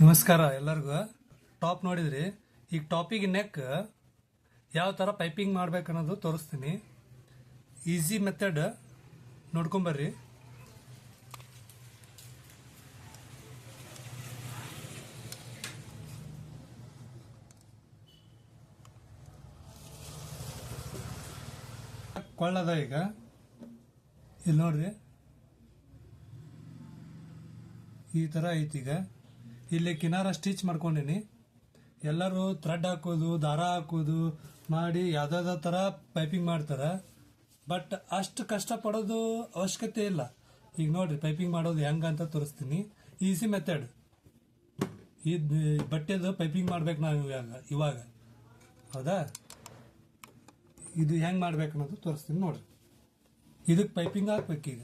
ನಮಸ್ಕಾರ ಎಲ್ಲರಿಗೂ. ಟಾಪ್ ನೋಡಿದ್ರಿ? ಈಗ ಟಾಪಿಗೆ ನೆಕ್ ಯಾವ ಥರ ಪೈಪಿಂಗ್ ಮಾಡ್ಬೇಕು ಅನ್ನೋದು ತೋರಿಸ್ತೀನಿ. ಈಸಿ ಮೆಥಡ್ ನೋಡ್ಕೊಂಬರ್ರಿ. ಕೊಳ್ಳದ ಈಗ. ಇಲ್ಲಿ ನೋಡ್ರಿ. ಈ ಥರ ಐತಿ ಈಗ. ಇಲ್ಲಿ ಕಿನಾರ ಸ್ಟಿಚ್ ಮಾಡ್ಕೊಂಡಿನಿ. ಎಲ್ಲರೂ ಥ್ರೆಡ್ ಹಾಕೋದು, ದಾರ ಹಾಕೋದು ಮಾಡಿ ಯಾವ್ದಾದ ಥರ ಪೈಪಿಂಗ್ ಮಾಡ್ತಾರೆ. ಬಟ್ ಅಷ್ಟು ಕಷ್ಟಪಡೋದು ಅವಶ್ಯಕತೆ ಇಲ್ಲ. ಈಗ ನೋಡ್ರಿ, ಪೈಪಿಂಗ್ ಮಾಡೋದು ಹೆಂಗೆ ಅಂತ ತೋರಿಸ್ತೀನಿ. Easy method. ಇದು ಬಟ್ಟೆದು ಪೈಪಿಂಗ್ ಮಾಡ್ಬೇಕು ನಾವು ಇವಾಗ ಇವಾಗ. ಹೌದಾ? ಇದು ಹೆಂಗೆ ಮಾಡ್ಬೇಕು ಅನ್ನೋದು ತೋರಿಸ್ತೀನಿ ನೋಡ್ರಿ. ಇದಕ್ಕೆ ಪೈಪಿಂಗ್ ಹಾಕ್ಬೇಕೀಗ.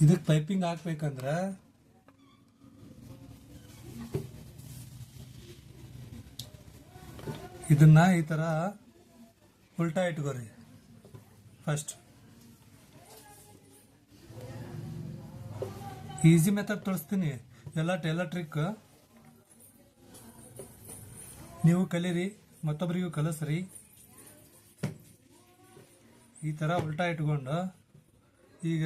ಇದಕ್ಕೆ ಪೈಪಿಂಗ್ ಹಾಕ್ಬೇಕಂದ್ರೆ ಇದನ್ನ ಈ ತರ ಉಲ್ಟಾ ಇಟ್ಕೋರಿ. ಫಸ್ಟ್ ಈಸಿ ಮೆಥಡ್ ತೋರಿಸ್ತೀನಿ. ಎಲ್ಲ ಎಲ್ಲ ಟ್ರಿಕ್ ನೀವು ಕಲೀರಿ ಮತ್ತೊಬ್ಬರಿಗೂ ಕಲಿಸ್ರಿ. ಈ ಥರ ಉಲ್ಟಾ ಇಟ್ಕೊಂಡು. ಈಗ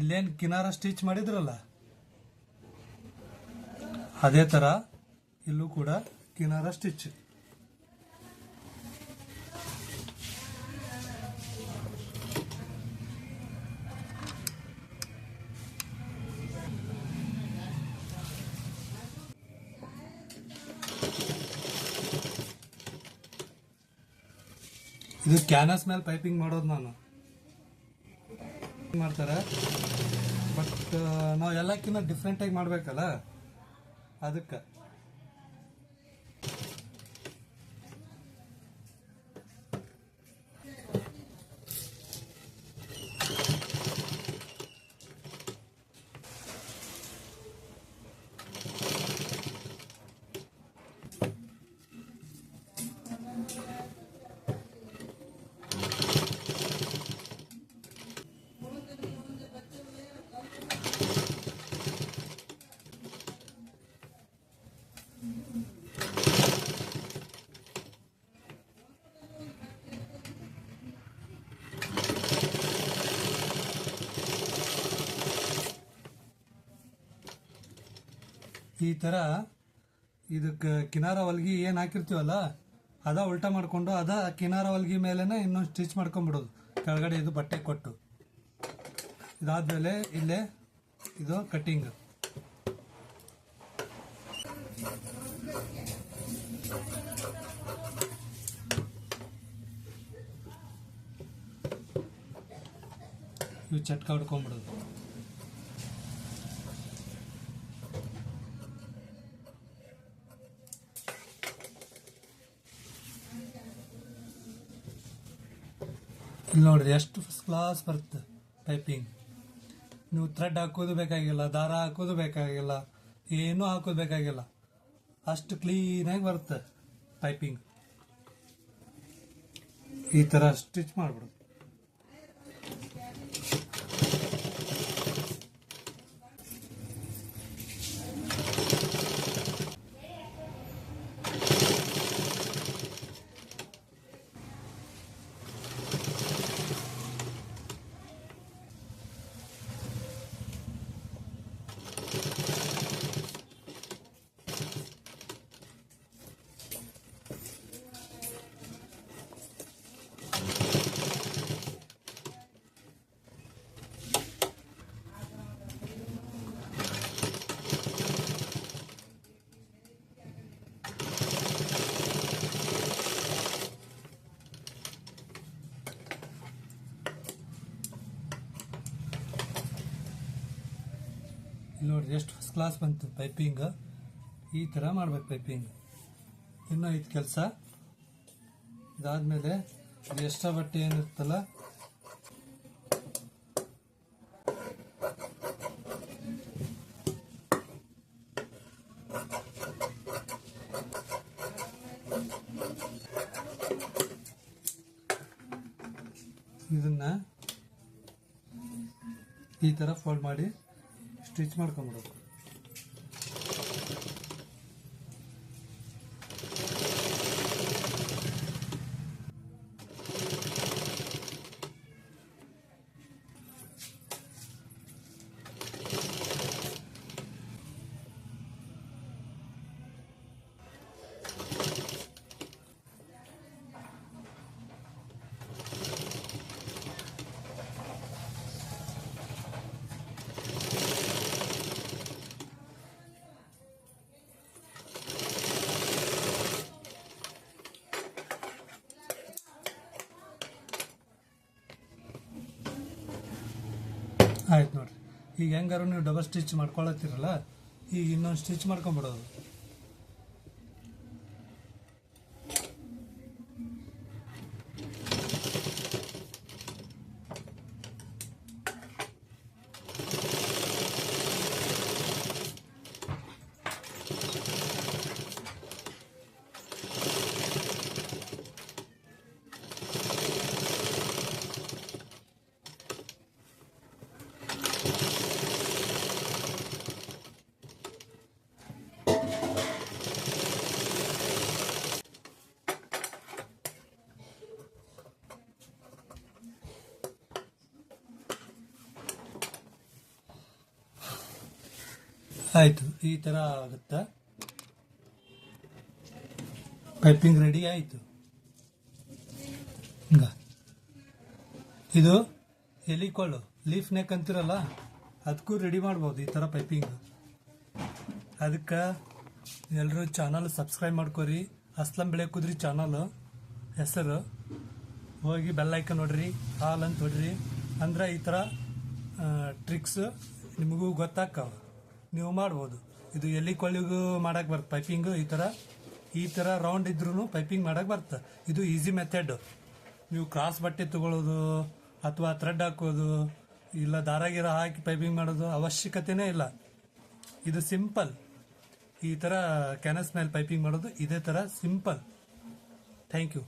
ಇಲ್ಲೇನು ಕಿನಾರ ಸ್ಟಿಚ್ ಮಾಡಿದ್ರಲ್ಲ? ಅದೇ ಥರ ಇಲ್ಲೂ ಕೂಡ ಕಿನಾರ ಸ್ಟಿಚ್ ಇದು ಕ್ಯಾನಸ್ ಮೇಲೆ ಪೈಪಿಂಗ್ ಮಾಡೋದು ನಾನು. ಮಾಡ್ತಾರೆ. ಬಟ್ ನಾವು ಎಲ್ಲಕ್ಕಿಂತ ಡಿಫ್ರೆಂಟಾಗಿ ಮಾಡಬೇಕಲ್ಲ? ಅದಕ್ಕೆ. ಈ ಥರ ಇದಕ್ಕೆ ಕಿನಾರ ಹೊಲ್ಗಿ ಏನು ಹಾಕಿರ್ತೀವಲ್ಲ, ಅದ ಉಲ್ಟಾ ಮಾಡಿಕೊಂಡು ಅದ ಕಿನಾರ ಹೊಲ್ಗಿ ಮೇಲೆನೆ ಇನ್ನೊಂದು ಸ್ಟಿಚ್ ಮಾಡ್ಕೊಂಡ್ಬಿಡೋದು. ಕೆಳಗಡೆ ಇದು ಬಟ್ಟೆ ಕೊಟ್ಟು. ಇದಾದ್ಮೇಲೆ ಇಲ್ಲೇ ಇದು ಕಟ್ಟಿಂಗ್ ಇವು ಚಟ್ಕ ಹೊಡ್ಕೊಂಡ್ಬಿಡೋದು. ಇಲ್ಲಿ ನೋಡ್ರಿ, ಎಷ್ಟು ಫಸ್ಟ್ ಕ್ಲಾಸ್ ಬರುತ್ತೆ ಪೈಪಿಂಗ್ ನೀವು ಥ್ರೆಡ್ ಹಾಕೋದು ಬೇಕಾಗಿಲ್ಲ, ದಾರ ಹಾಕೋದು ಬೇಕಾಗಿಲ್ಲ, ಏನೂ ಹಾಕೋದು ಬೇಕಾಗಿಲ್ಲ. ಅಷ್ಟು ಕ್ಲೀನಾಗಿ ಬರುತ್ತೆ ಪೈಪಿಂಗ್ ಈ ಥರ ಸ್ಟಿಚ್ ಮಾಡ್ಬಿಡು ನೋಡ್ರಿ, ಎಷ್ಟು ಫಸ್ಟ್ ಕ್ಲಾಸ್ ಬಂತು ಪೈಪಿಂಗ್ ಈ ಥರ ಮಾಡ್ಬೇಕು ಪೈಪಿಂಗ್ ಇನ್ನೂ ಐದು ಕೆಲಸ. ಇದಾದಮೇಲೆ ಇದು ಎಕ್ಸ್ಟ್ರಾ ಬಟ್ಟೆ ಏನಿರ್ತಲ್ಲ ಇದನ್ನ ಈ ಥರ ಫೋಲ್ಡ್ ಮಾಡಿ ಸ್ಟಿಚ್ ಮಾಡ್ಕೊಂಬಿಡೋದು ಆಯ್ತು ನೋಡ್ರಿ. ಈಗ ಹೆಂಗಾರು ನೀವು ಡಬಲ್ ಸ್ಟಿಚ್ ಮಾಡ್ಕೊಳತ್ತೀರಲ್ಲ ಈಗ ಇನ್ನೊಂದು ಸ್ಟಿಚ್ ಮಾಡ್ಕೊಂಬಿಡೋದು. ಆಯ್ತು. ಈ ತರ ಆಗುತ್ತಾ? ಪೈಪಿಂಗ್ ರೆಡಿ ಆಯ್ತು. ಹಿಂಗ. ಇದು ಎಲಿಕೊಳ್ಳು ಲೀಫ್ ನೆಕ್ ಅಂತಿರಲ್ಲ ಅದಕ್ಕೂ ರೆಡಿ ಮಾಡ್ಬೋದು ಈ ಥರ ಪೈಪಿಂಗ್ ಅದಕ್ಕೆ ಎಲ್ಲರೂ ಚಾನಲ್ ಸಬ್ಸ್ಕ್ರೈಬ್ ಮಾಡ್ಕೊರಿ. ಅಸ್ಲಂ ಬೆಳೆ ಕುದ್ರಿ ಚಾನಲ್ ಹೆಸರು. ಹೋಗಿ ಬೆಲ್ ಐಕನ್ ನೋಡ್ರಿ, ಹಾಲ್ ಅಂತ ಹೊಡ್ರಿ ಅಂದ್ರೆ ಈ ಥರ ಟ್ರಿಕ್ಸ್ ನಿಮಗೂ ಗೊತ್ತಾಕ್ಕವ ನೀವು ಮಾಡ್ಬೋದು. ಇದು ಎಲ್ಲಿ ಕೊಳ್ಳಿಗೂ ಮಾಡಕ್ಕೆ ಬರ್ತದೆ ಪೈಪಿಂಗ್ ಈ ಥರ ಈ ಥರ ರೌಂಡ್ ಇದ್ರೂ ಪೈಪಿಂಗ್ ಮಾಡಕ್ಕೆ ಬರ್ತದೆ ಇದು ಈಸಿ ಮೆಥಡ್ ನೀವು ಕ್ರಾಸ್ ಬಟ್ಟೆ ತಗೊಳ್ಳೋದು ಅಥವಾ ಥ್ರೆಡ್ ಹಾಕೋದು, ಇಲ್ಲ ದಾರ ಗಿರ ಹಾಕಿ ಪೈಪಿಂಗ್ ಮಾಡೋದು ಅವಶ್ಯಕತೆನೇ ಇಲ್ಲ. ಇದು ಸಿಂಪಲ್ ಈ ಥರ ಕ್ಯಾನಸ್ ಮೇಲೆ ಪೈಪಿಂಗ್ ಮಾಡೋದು ಇದೇ ಥರ ಸಿಂಪಲ್ ಥ್ಯಾಂಕ್ ಯು